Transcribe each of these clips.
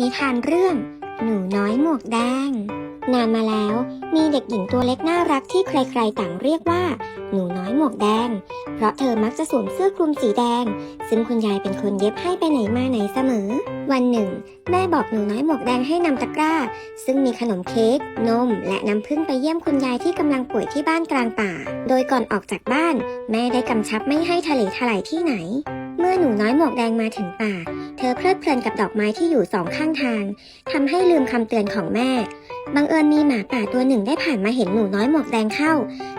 นิทานเรื่อง หนูน้อยหมวกแดง นานมาแล้วมีเด็กหญิงตัวเล็กน่ารักที่ใครๆต่างเรียกว่า หนูน้อยหมวกแดง เพราะเธอมักจะสวมเสื้อคลุมสีแดง ซึ่งคุณยายเป็นคนเย็บให้ไปไหนมาไหนเสมอ วันหนึ่ง แม่บอกหนูน้อยหมวกแดงให้นำตะกร้า ซึ่งมีขนมเค้กนม และน้ำผึ้งไปเยี่ยมคุณยายที่กำลังป่วยที่บ้านกลางป่า โดยก่อนออกจากบ้าน แม่ได้กำชับไม่ให้ทะเลทลายที่ไหน เมื่อหนูน้อยหมวกแดงมาถึงป่า เธอเพลิดเพลินกับดอกไม้ที่อยู่สองข้างทางทำให้ลืมคำเตือนของแม่ บังเอิญมีหมาป่าตัวหนึ่งได้ผ่านมาเห็นหนูน้อยหมวกแดงเข้า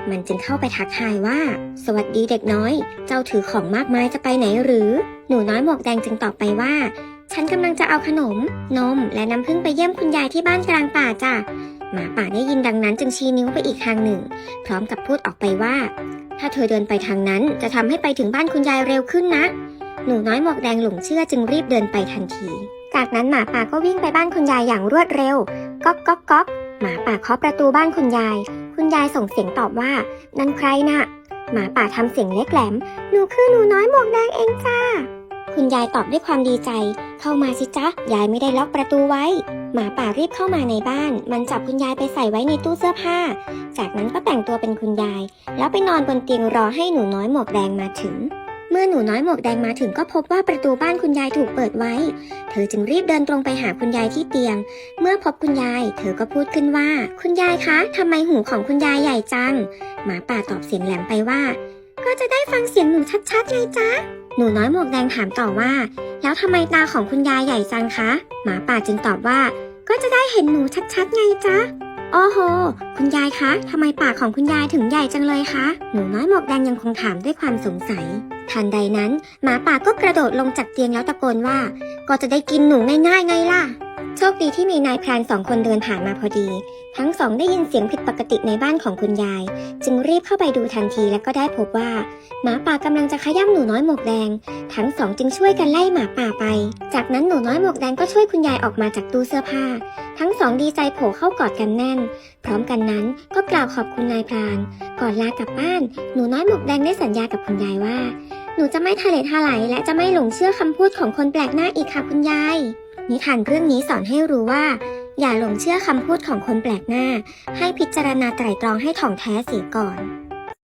มันจึงเข้าไปทักทายว่า สวัสดีเด็กน้อย เจ้าถือของมากมายจะไปไหนหรือ หนูน้อยหมวกแดงจึงตอบไปว่า ฉันกำลังจะเอาขนม นม และน้ำผึ้งไปเยี่ยมคุณยายที่บ้านกลางป่าจ้ะ หมาป่าได้ยินดังนั้นจึงชี้นิ้วไปอีกทางหนึ่ง พร้อมกับพูดออกไปว่า ถ้าเธอเดินไปทางนั้นจะทำให้ไปถึงบ้านคุณยายเร็วขึ้นนะ หนูน้อยหมวกแดงหลงเชื่อจึงรีบเดินไปทันที จากนั้นหมาป่าก็วิ่งไปบ้านคุณยายอย่างรวดเร็วก๊อกก๊อกก๊อกหมาป่าเคาะประตูบ้านคุณยาย คุณยายส่งเสียงตอบว่า นั่นใครน่ะหมาป่าทำเสียงเล็กแหลม หนูคือหนูน้อยหมวกแดงเองจ้า คุณยายตอบด้วยความดีใจ เข้ามาสิจ๊ะ ยายไม่ได้ล็อกประตูไว้ หมาป่ารีบเข้ามาในบ้าน มันจับคุณยายไปใส่ไว้ในตู้เสื้อผ้า จากนั้นก็แต่งตัวเป็นคุณยาย แล้วไปนอนบนเตียงรอให้หนูน้อยหมวกแดงมาถึง เมื่อหนูน้อยหมวกแดงมาถึงก็พบว่าประตูบ้านคุณยายถูกเปิดไว้ เธอจึงรีบเดินตรงไปหาคุณยายที่เตียง เมื่อพบคุณยาย เธอก็พูดขึ้นว่า คุณยายคะทำไมหูของคุณยายใหญ่จัง หมาป่าตอบเสียงแหลมไปว่า ก็จะได้ฟังเสียงหนูชัดๆไงจ๊ะ หนูน้อยหมวกแดงถามต่อว่า แล้วทำไมตาของคุณยายใหญ่จังคะ หมาป่าจึงตอบว่า ก็จะได้เห็นหนูชัดๆไงจ๊ะโอ้โห คุณยายคะทำไมปากของคุณยายถึงใหญ่จังเลยคะ หนูน้อยหมวกแดงยังคงถามด้วยความสงสัย ทันใดนั้น หมาป่าก็กระโดดลงจากเตียงแล้วตะโกนว่า ก็จะได้กินหนูง่ายๆไงล่ะ โชคดีที่มีนายพรานสองคนเดินผ่านมาพอดี ทั้งสองได้ยินเสียงผิดปกติในบ้านของคุณยาย จึงรีบเข้าไปดูทันทีและก็ได้พบว่า หมาป่ากำลังจะขย้ำหนูน้อยหมวกแดง ทั้งสองจึงช่วยกันไล่หมาป่าไป จากนั้นหนูน้อยหมวกแดงก็ช่วยคุณยายออกมาจากตู้เสื้อผ้า ทั้งสองดีใจโผล่เข้ากอดกันแน่น พร้อมกันนั้นก็กล่าวขอบคุณนายพราน ก่อนลากลับบ้าน หนูน้อยหมวกแดงได้สัญญากับคุณยายว่า หนูจะไม่ทะเลทลายและจะไม่หลงเชื่อคำพูดของคนแปลกหน้าอีกค่ะคุณยาย นิทานเรื่องนี้สอนให้รู้ว่า อย่าหลงเชื่อคำพูดของคนแปลกหน้า ให้พิจารณาไตร่ตรองให้ถ่องแท้เสียก่อน